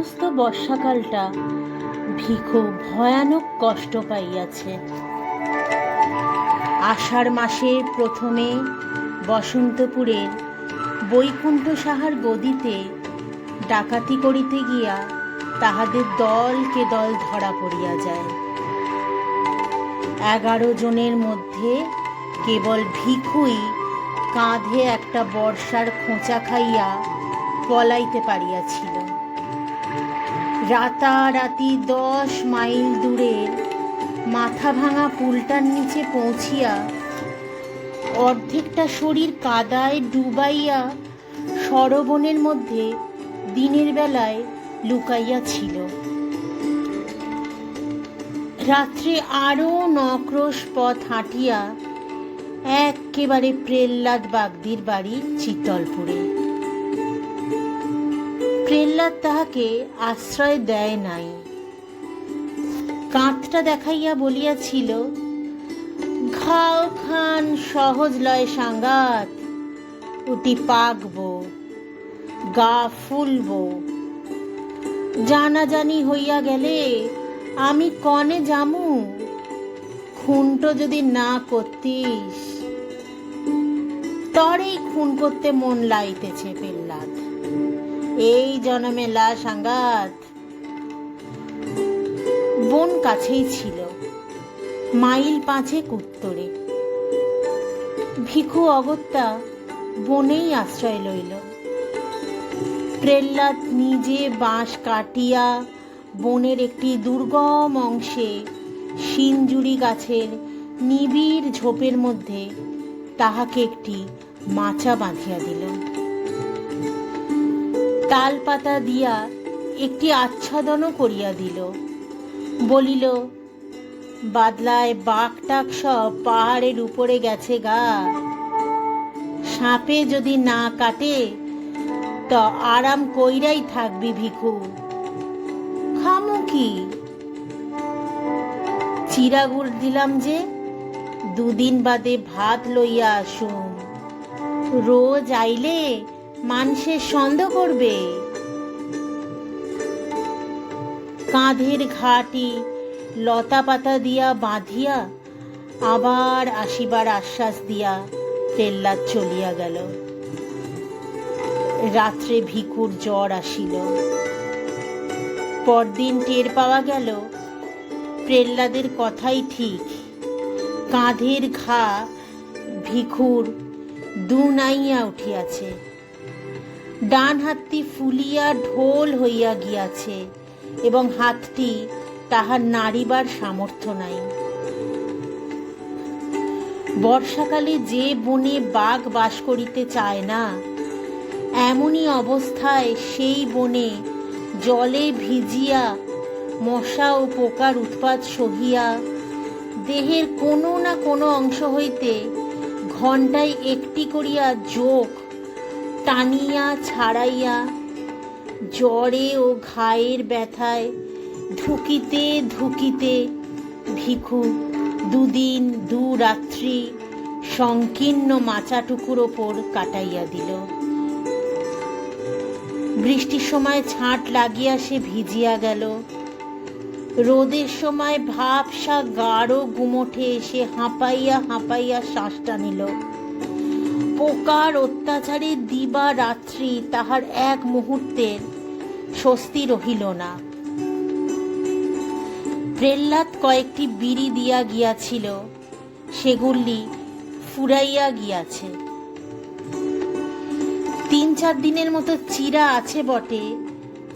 সমস্ত বর্ষাকালটা ভিখু ভয়ানক কষ্ট পাইয়াছে। আষাঢ় মাসের প্রথমে বসন্তপুরের বৈকুণ্ঠ সাহার গদিতে ডাকাতি করিতে গিয়া তাহাদের দলকে দল ধরা পড়িয়া যায়। এগারো জনের মধ্যে কেবল ভিখুই কাঁধে একটা বর্ষার খোঁচা খাইয়া পলাইতে পারিয়াছিল। রাতারাতি দশ মাইল দূরে মাথা ভাঙা পুলটার নিচে পৌঁছিয়া অর্ধেকটা শরীর কাদায় ডুবাইয়া সরবনের মধ্যে দিনের বেলায় লুকাইয়া ছিল রাত্রে আরও নক্রোশ পথ হাঁটিয়া একেবারে প্রেহ্লাদ বাগদির বাড়ি চিতলপুরে। প্রেহ্লাদ তাহাকে আশ্রয় দেয় নাই। কাঁধটা দেখাইয়া বলিয়াছিল, ঘাও খান সহজ লয় সাঙ্গাত উটি পাকব, গা ফুলব। জানাজানি হইয়া গেলে আমি কনে জামু খুনটো যদি না করতিস, তরেই খুন করতে মন লাইতেছে পেল্লাদ এই জনমে লা সাঙ্গাত বন কাছেই ছিল, মাইল পাঁচেক উত্তরে। ভিখু অগত্যা বনেই আশ্রয় লইল। প্রহ্লাদ নিজে বাঁশ কাটিয়া বনের একটি দুর্গম অংশে শিনজুড়ি গাছের নিবিড় ঝোপের মধ্যে তাহাকে একটি মাচা বাঁধিয়া দিল। তাল পাতা দিয়া একটি আচ্ছাদনও করিয়া দিল। বলিল, বাদলায় বাঘ টাক সব পাহাড়ের উপরে গেছে গা। সাপে যদি না কাটে, তো আরাম কইরাই থাকবি ভিখু। খামু কি? চিরাগুড় দিলাম যে, দুদিন বাদে ভাত লইয়া আসুন রোজ আইলে মানুষের সন্দেহ করবে। কাঁধের ঘাটি লতা পাতা দিয়া বাঁধিয়া আবার আসিবার আশ্বাস দিয়া প্রহ্লাদ চলিয়া গেল। রাত্রে ভিকুর জ্বর আসিল। পরদিন টের পাওয়া গেল, প্রহ্লাদের কথাই ঠিক। কাঁধের ঘা ভিখুর দু নাইয়া উঠিয়াছে। ডান হাতটি ফুলিয়া ঢোল হইয়া গিয়াছে এবং হাতটি তাহার নাড়িবার সামর্থ্য নাই। বর্ষাকালে যে বনে বাঘ বাস করিতে চায় না, এমনই অবস্থায় সেই বনে জলে ভিজিয়া মশা ও পোকার উৎপাত সহিয়া দেহের কোনো না কোনো অংশ হইতে ঘণ্টায় একটি করিয়া যোগ টানিয়া ছাড়াইয়া জ্বরে ও ঘায়ের ব্যথায় ধুকিতে ধুকিতে ভিখু দুদিন দু রাত্রি সংকীর্ণ মাচাটুকুর ওপর কাটাইয়া দিল। বৃষ্টির সময় ছাঁট লাগিয়া সে ভিজিয়া গেল। রোদের সময় ভাবসা গাঢ় গুমোঠে এসে হাঁপাইয়া হাঁপাইয়া শ্বাসটা নিল। পোকার অত্যাচারে দিবা রাত্রি তাহার এক মুহূর্তের স্বস্তি রহিল না। প্রহ্লাদ কয়েকটি বিড়ি দিয়া গিয়াছিল, সেগুলি ফুরাইয়া গিয়াছে। তিন চার দিনের মতো চিরা আছে বটে,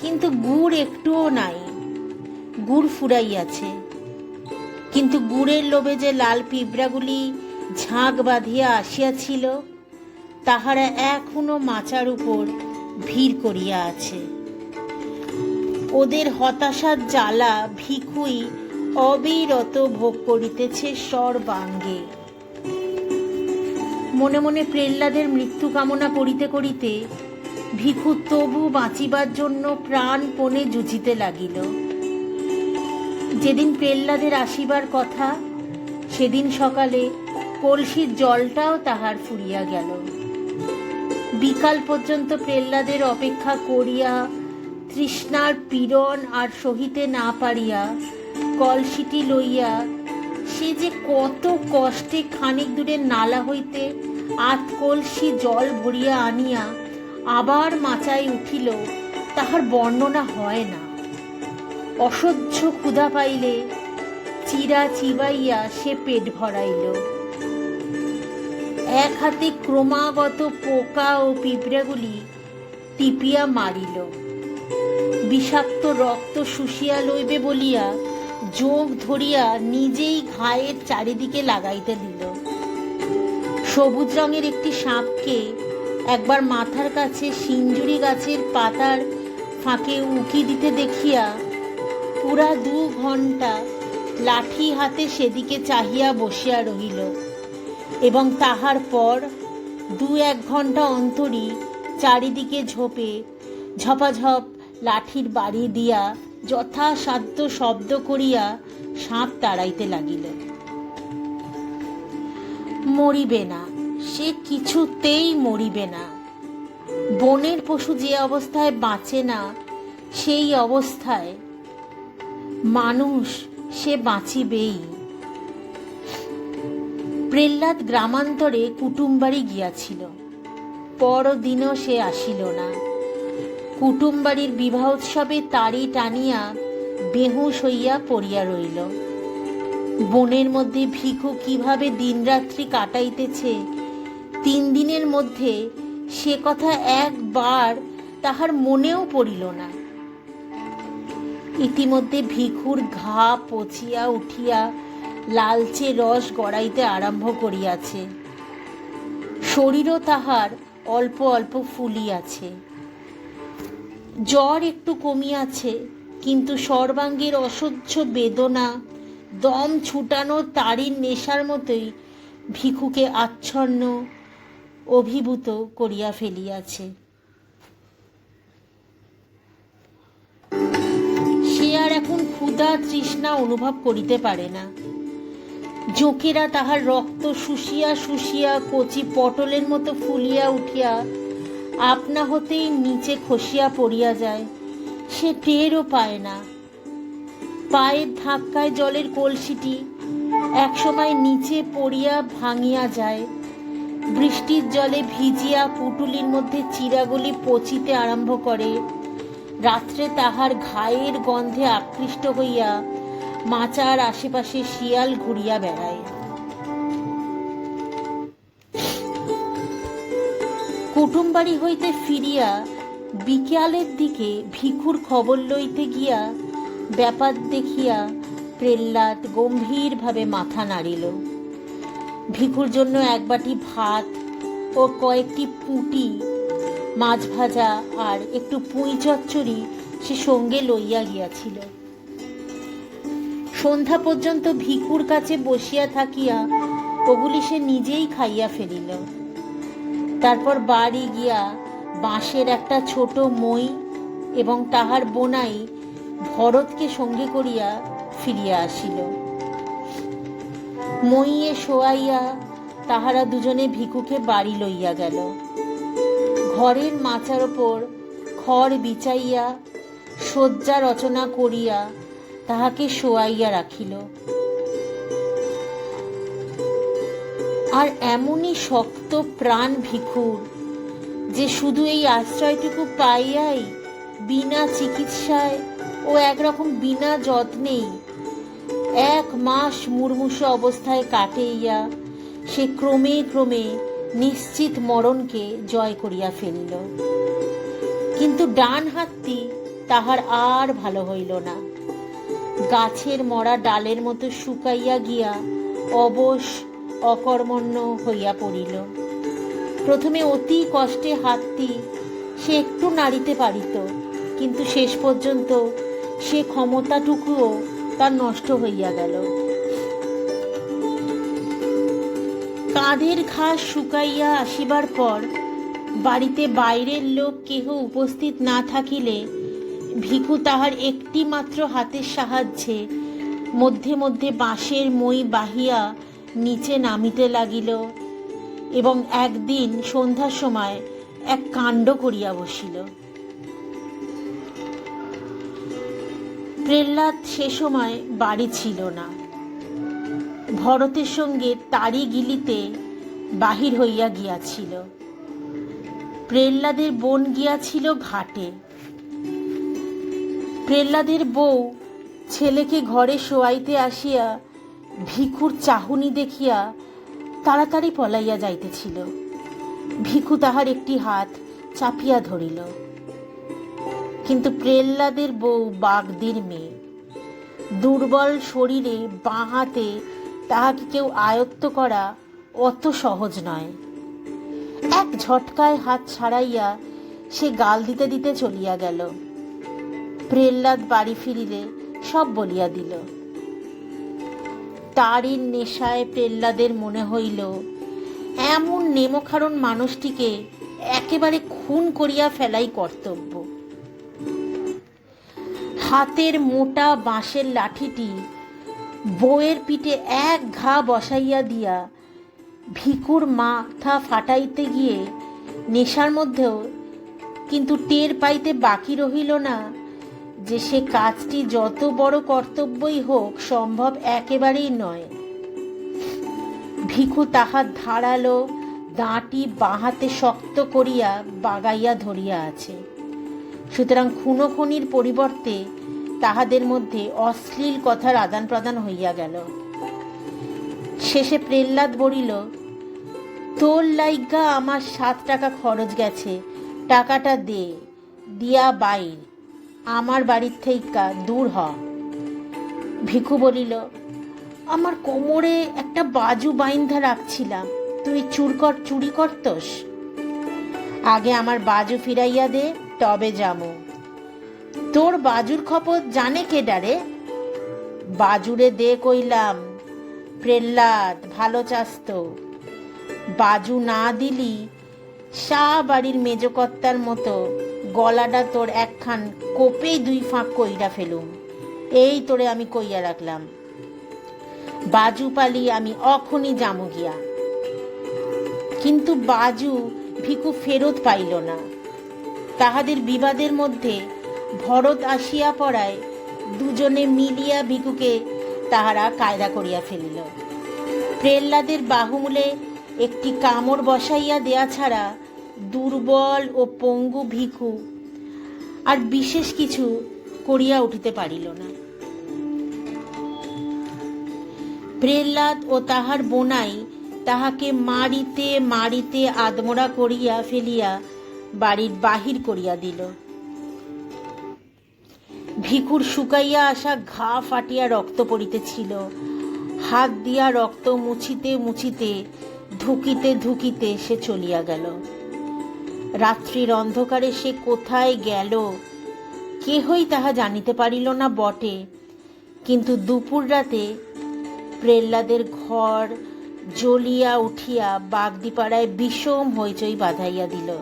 কিন্তু গুড় একটুও নাই। গুড় ফুরাইয়াছে। কিন্তু গুড়ের লোভে যে লাল পিঁপড়াগুলি ঝাঁক বাঁধিয়া আসিয়াছিল তাহারা এখনও মাচার উপর ভিড় করিয়া আছে। ওদের হতাশার জ্বালা ভিখুই অবিরত ভোগ করিতেছে সর্বাঙ্গে। মনে মনে প্রহ্লাদের মৃত্যু কামনা করিতে করিতে ভিখু তবু বাঁচিবার জন্য প্রাণপণে জুঝিতে লাগিল। যেদিন প্রহ্লাদের আসিবার কথা, সেদিন সকালে কলসির জলটাও তাহার ফুরিয়া গেল। বিকাল পর্যন্ত প্রহ্লাদের অপেক্ষা করিয়া তৃষ্ণার পীড়ন আর সহিতে না পারিয়া কলসিটি লইয়া সে যে কত কষ্টে খানিক দূরে নালা হইতে আত কলসি জল ভরিয়া আনিয়া আবার মাচায় উঠিল, তাহার বর্ণনা হয় না। অসহ্য ক্ষুধা পাইলে চিরা চিবাইয়া সে পেট ভরাইল। এক হাতে ক্রমাগত পোকা ও পিঁপড়াগুলি টিপিয়া মারিল। বিষাক্ত রক্ত শুষিয়া লইবে বলিয়া যোগ ধরিয়া নিজেই ঘায়ের চারিদিকে লাগাইতে দিল। সবুজ রঙের একটি সাপকে একবার মাথার কাছে সিঞ্জুরি গাছের পাতার ফাঁকে উঁকি দিতে দেখিয়া পুরা দু ঘণ্টা লাঠি হাতে সেদিকে চাহিয়া বসিয়া রহিল। এবং তাহার পর দু এক ঘণ্টা অন্তরই চারিদিকে ঝোপে ঝপাঝপ লাঠির বাড়ি দিয়া যথাসাধ্য শব্দ করিয়া সাপ তাড়াইতে লাগিল। মরিবে না, সে কিছুতেই মরিবে না। বনের পশু যে অবস্থায় বাঁচে না, সেই অবস্থায় মানুষ সে বাঁচিবেই। প্রহ্লাদ গ্রামান্তরে কুটুমবাড়ি গিয়াছিল। পরদিনও সে আসিল না। কুটুমবাড়ির বিবাহ উৎসবে তাড়ি টানিয়া বেহুশ হইয়া পড়িয়া রইল। বনের মধ্যে ভিখু কীভাবে দিনরাত্রি কাটাইতেছে, তিন দিনের মধ্যে সে কথা একবার তাহার মনেও পড়িল না। ইতিমধ্যে ভিখুর ঘা পচিয়া উঠিয়া লালচে রস গড়াইতে আরম্ভ করিয়াছে। শরীরও তাহার অল্প অল্প ফুলিয়াছে। জ্বর একটু কমিয়াছে, কিন্তু সর্বাঙ্গের অসহ্য বেদনা, দম ছুটানো তারির নেশার মতোই ভিখুকে আচ্ছন্ন অভিভূত করিয়া ফেলিয়াছে। সে আর এখন ক্ষুধা তৃষ্ণা অনুভব করিতে পারে না। জোকেরা তাহার রক্ত শুষিয়া শুষিয়া কচি পটলের মতো ফুলিয়া উঠিয়া আপনা হতেই নিচে খসিয়া পড়িয়া যায়। সে টেরও পায় না। পায়ের ধাক্কায় জলের কলসিটি একসময় নিচে পড়িয়া ভাঙিয়া যায়। বৃষ্টির জলে ভিজিয়া পুটুলির মধ্যে চিরাগুলি পচিতে আরম্ভ করে। রাত্রে তাহার ঘায়ের গন্ধে আকৃষ্ট হইয়া মাচার আশেপাশে শিয়াল ঘুরিয়া বেড়ায়। কুটুমবাড়ি হইতে ফিরিয়া বিকালের দিকে ভিখুর খবর লইতে গিয়া ব্যাপার দেখিয়া প্রহ্লাদ গম্ভীরভাবে মাথা নাড়িল। ভিখুর জন্য এক বাটি ভাত ও কয়েকটি পুটি, মাছ ভাজা আর একটু পুঁই চচ্চড়ি সে সঙ্গে লইয়া গিয়াছিল। সন্ধ্যা পর্যন্ত ভিকুর কাছে বসিয়া থাকিয়া ওগুলি সে নিজেই খাইয়া ফেলিল। তারপর বাড়ি গিয়া বাঁশের একটা ছোট মই এবং তাহার বোনাই ভরতকে সঙ্গে করিয়া ফিরিয়া আসিল। মইয়ে শোয়াইয়া তাহারা দুজনে ভিকুকে বাড়ি লইয়া গেল। ঘরের মাচার ওপর খড় বিছাইয়া শয্যা রচনা করিয়া তাহাকে শোয়াইয়া রাখিল। আর এমনই শক্ত প্রাণ ভিখুর, যে শুধু এই আশ্রয়টুকু পাইয়াই বিনা চিকিৎসায় ও একরকম বিনা যত্নেই এক মাস মুর্মুষু অবস্থায় কাটাইয়া সে ক্রমে ক্রমে নিশ্চিত মরণকে জয় করিয়া ফেলিল। কিন্তু ডান হাতটি তাহার আর ভালো হইল না। গাছের মরা ডালের মতো শুকাইয়া গিয়া অবশ অকর্মণ্য হইয়া পড়িল। প্রথমে অতি কষ্টে হাতটি সে একটু নাড়িতে পারিত, কিন্তু শেষ পর্যন্ত সে ক্ষমতাটুকুও তার নষ্ট হইয়া গেল। কাঁধের ঘাস শুকাইয়া আসিবার পর বাড়িতে বাইরের লোক কেহ উপস্থিত না থাকিলে ভিখু তাহার একটি মাত্র হাতের সাহায্যে মধ্যে মধ্যে বাঁশের মই বাহিয়া নিচে নামিতে লাগিল এবং একদিন সন্ধ্যার সময় এক কাণ্ড করিয়া বসিল। প্রহ্লাদ সে সময় বাড়ি ছিল না। ভরতের সঙ্গে তারি গিলিতে বাহির হইয়া গিয়াছিল। প্রহ্লাদের বোন গিয়াছিল ঘাটে। প্রহ্লাদের বউ ছেলেকে ঘরে শোয়াইতে আসিয়া ভিখুর চাহুনি দেখিয়া তাড়াতাড়ি পলাইয়া যাইতেছিল। ভিখু তাহার একটি হাত চাপিয়া ধরিল। কিন্তু প্রহ্লাদের বউ বাগদির মেয়ে। দুর্বল শরীরে বাঁ হাতে তাহাকে কেউ আয়ত্ত করা অত সহজ নয়। এক ঝটকায় হাত ছাড়াইয়া সে গাল দিতে দিতে চলিয়া গেল। প্রহ্লাদ বাড়ি ফিরিলে সব বলিয়া দিল। তারই নেশায় প্রহ্লাদের মনে হইল, এমন নেমখারণ মানুষটিকে একেবারে খুন করিয়া ফেলাই কর্তব্য। হাতের মোটা বাঁশের লাঠিটি বউয়ের পিঠে এক ঘা বসাইয়া দিয়া ভিকুর মাথা ফাটাইতে গিয়ে নেশার মধ্যেও কিন্তু টের পাইতে বাকি রহিল না যে সে কাজটি যত বড় কর্তব্যই হোক, সম্ভব একেবারেই নয়। ভিখু তাহার ধারালো দাঁটি বাহাতে শক্ত করিয়া বাগাইয়া ধরিয়া আছে। সুতরাং খুনোখনির পরিবর্তে তাহাদের মধ্যে অশ্লীল কথার আদান প্রদান হইয়া গেল। শেষে প্রহ্লাদ বলিল, তোর লাইগা আমার সাত টাকা খরচ গেছে, টাকাটা দে, দিয়া বাইর। আমার বাড়ির থেইকা দূর হ। ভিখু বলিল, আমার কোমরে একটা বাজু বাইন্ধা রাখছিলাম। তুই চুরকর চুরি করতস। আগে আমার বাজু ফিরাইয়া দে, তবে যামু তোর বাজুর খপর জানে কে ডারে বাজুরে দে কইলাম, প্রহ্লাদ, ভালো চাস্ত বাজু না দিলি, সা বাড়ির মেজকর্তার মতো গলাটা তোর একখান কোপেই দুই ফাঁক কইরা ফেলুম এই তোরে আমি কইয়া রাখলাম। বাজু পালি আমি অখনি জামু গিয়া। কিন্তু বাজু ভিকু ফেরত পাইল না। তাহাদের বিবাদের মধ্যে ভরত আসিয়া পড়ায় দুজনে মিলিয়া ভিকুকে তাহারা কায়দা করিয়া ফেলিল। প্রহ্লাদের বাহুমূলে একটি কামড় বসাইয়া দেয়া ছাড়া দুর্বল ও পঙ্গু ভিখু আর বিশেষ কিছু করিয়া উঠিতে পারিল না। প্রহ্লাদ ও তাহার বোনাই তাহাকে মারিতে মারিতে আদমরা করিয়া ফেলিয়া বাড়ির বাহির করিয়া দিল। ভিকুর শুকাইয়া আসা ঘা ফাটিয়া রক্ত পড়িতেছিল। হাত দিয়া রক্ত মুছিতে মুছিতে ধুকিতে ধুকিতে সে চলিয়া গেল। রাত্রির অন্ধকারে সে কোথায় গেল? কেহই তাহা জানিতে পারিল না বটে। কিন্তু দুপুর রাতে প্রহ্লাদের ঘর জ্বলিয়া উঠিয়া বাগদিপাড়ায় বিষম হইচই বাঁধাইয়া দিল।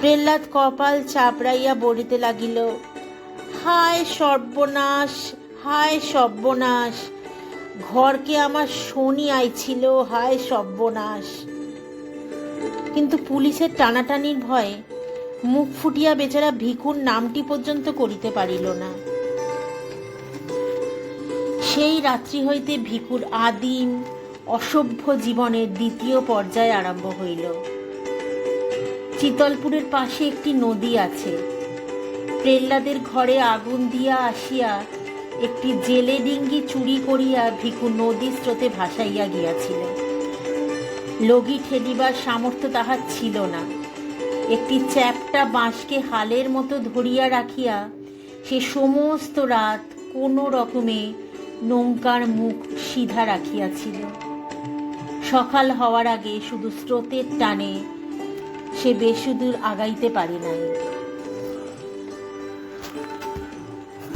প্রহ্লাদ কপাল চাপড়াইয়া বলিতে লাগিল, হায় সর্বনাশ হায় সর্বনাশ, ঘরকে আমার শনি আইছিল, হায় সর্বনাশ। কিন্তু পুলিশের টানাটানির ভয়ে মুখ ফুটিয়া বেচারা ভিকুর নামটি পর্যন্ত করিতে পারিল না। সেই রাত্রি হইতে ভিকুর আদিম, অসভ্য জীবনের দ্বিতীয় পর্যায় আরম্ভ হইল। চিতলপুরের পাশে একটি নদী আছে। প্রেল্লাদের ঘরে আগুন দিয়া আসিয়া একটি জেলে ডিঙ্গি চুরি করিয়া ভিকু নদী স্রোতে ভাসাইয়া গিয়াছিল। লগি ঠেলিবার সামর্থ্য তাহার ছিল না। একটি চ্যাপটা বাঁশকে হালের মতো ধরিয়া রাখিয়া সে সমস্ত রাত কোনো রকমে নৌকার মুখ সিধা রাখিয়াছিল। সকাল হওয়ার আগে শুধু স্রোতের টানে সে বেশি দূর আগাইতে পারে নাই।